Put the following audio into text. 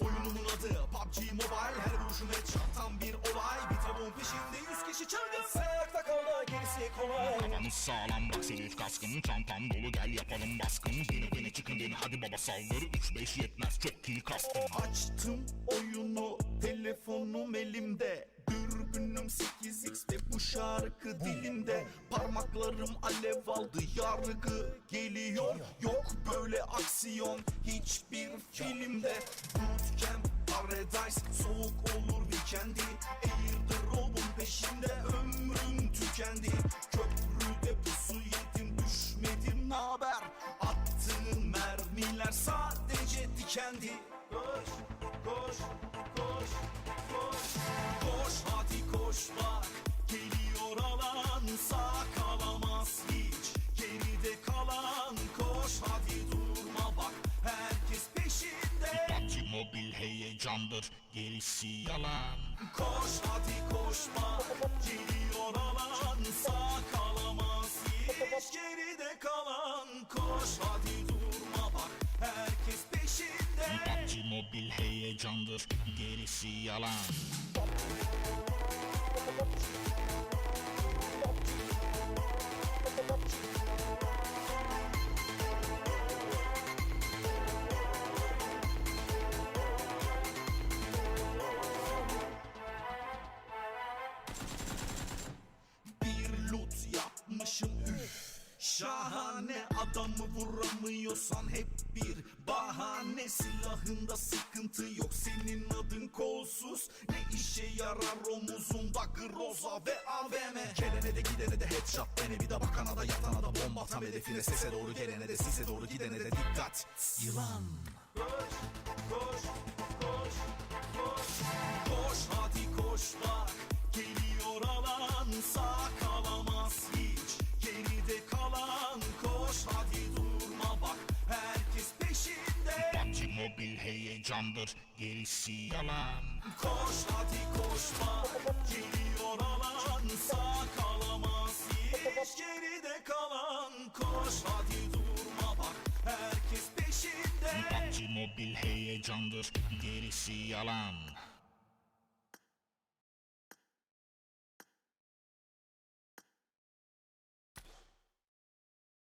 Oyunumun adı PUBG Mobile. Her vuruşum headshot tam bir olay. Bir tavuğun peşinde yüz kişi çılgın. Ayakta kalma gerisi kolay. Kafanız sağlam bak senin kaskın. Çantam dolu gel yapalım baskın. Yeni beni çıkın beni hadi baba saldır. 3-5 yetmez çok kill kastım. Açtım oyunu telefonum elimde. Dürbünüm 8x ve bu şarkı dilimde. Parmaklarım alev aldı yargı geliyor. Yok böyle aksiyon hiçbir filmde paradise soğuk olur weekendi Airdrop'un peşinde ömrüm tükendi. Köprüde pusu yedim düşmedim naber? Attığım mermiler sadece dikendi koş, koş, mobil heyecandır. Gerisi yalan. Koş hadi koşma. Geliyor alan. Sağ kalamaz. Hiç Geride kalan. Koş hadi durma bak. Herkes peşinde. PUBG mobil heyecandır. Gerisi yalan yapmışım üf Şahane adamı vuramıyorsan hep bir bahane. Silahında sıkıntı yok senin adın kolsuz. Ne işe yarar omuzunda groza ve AVM Gelene de gidene de headshot dene bir de bakana da yatana da bomba. Tam hedefine sese doğru gelene de sise doğru gidene de dikkat. Yılan Mobil heyecandır. Gerisi yalan. Koş hadi koşma. Geliyor alan. Sağ kalamaz. Hiç Geride kalan. Koş hadi durma bak. Herkes peşinde. PUBG mobil heyecandır. Gerisi yalan